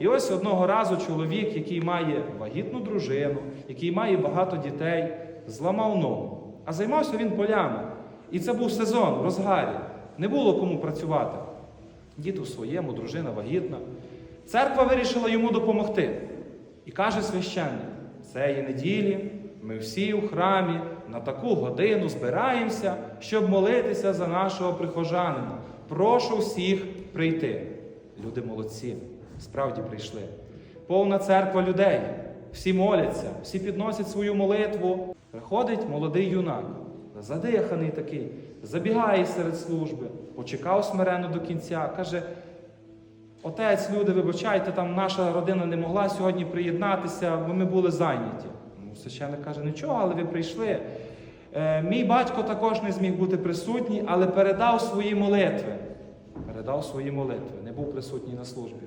І ось одного разу чоловік, який має вагітну дружину, який має багато дітей, зламав ногу. А займався він полями. І це був сезон в розгарі. Не було кому працювати. Дід у своєму, дружина вагітна. Церква вирішила йому допомогти. І каже священник: цієї неділі ми всі у храмі на таку годину збираємося, щоб молитися за нашого прихожанина. Прошу всіх прийти. Люди молодці, справді прийшли. Повна церква людей, всі моляться, всі підносять свою молитву. Приходить молодий юнак, задиханий такий, забігає серед служби, почекав смиренно до кінця, каже: Отець, люди, вибачайте, там наша родина не могла сьогодні приєднатися, бо ми були зайняті. Ну, священник каже, нічого, але ви прийшли. Е, мій батько також не зміг бути присутній, але передав свої молитви. Передав свої молитви, не був присутній на службі.